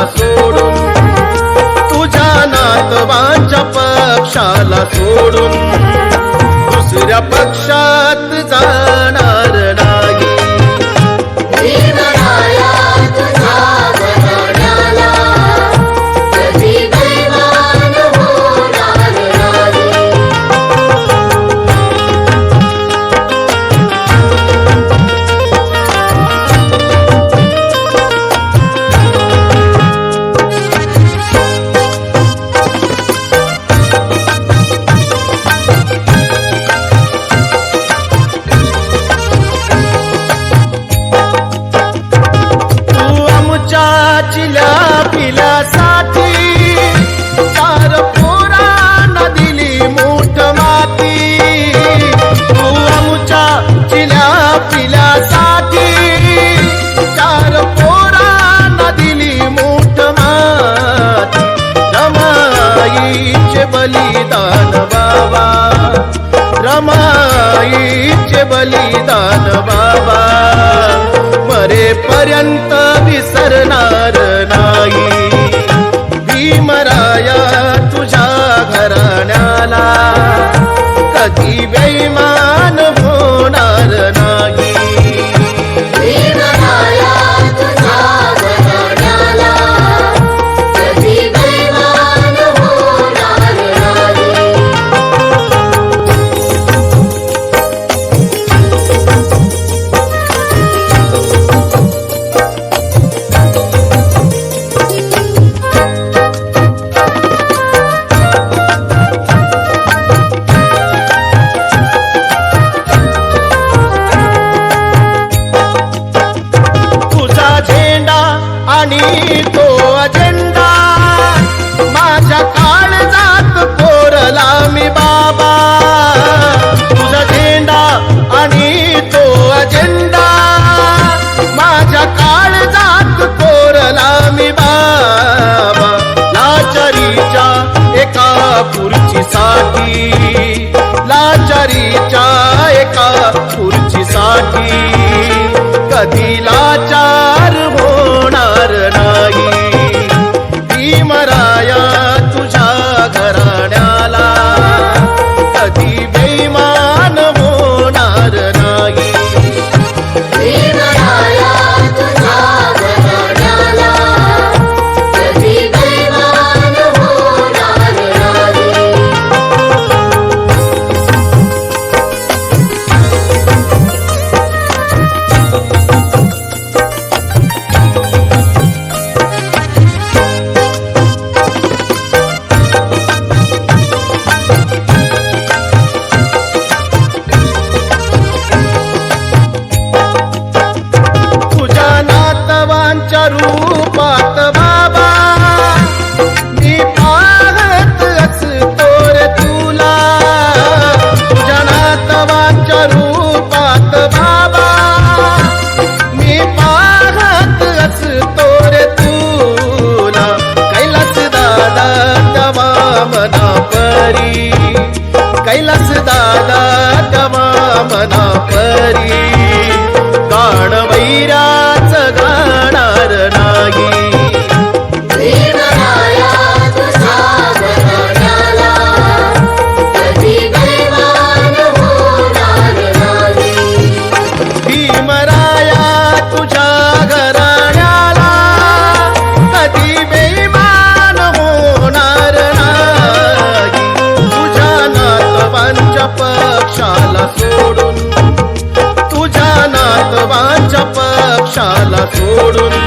पक्षाला सोडून तुझ्या नातवांच्या पक्षाला सोडून दुसऱ्या पक्षात जाणार चार दिली रमाईचे बलिदान बाबा. रमाईचे बलिदान विसरणार नाही. भीमराया तुझ्या घराण्याला. कधी वेळ लाचारीच्या एका खुर्चीसाठी कधी लाचार हो quero छोड़ू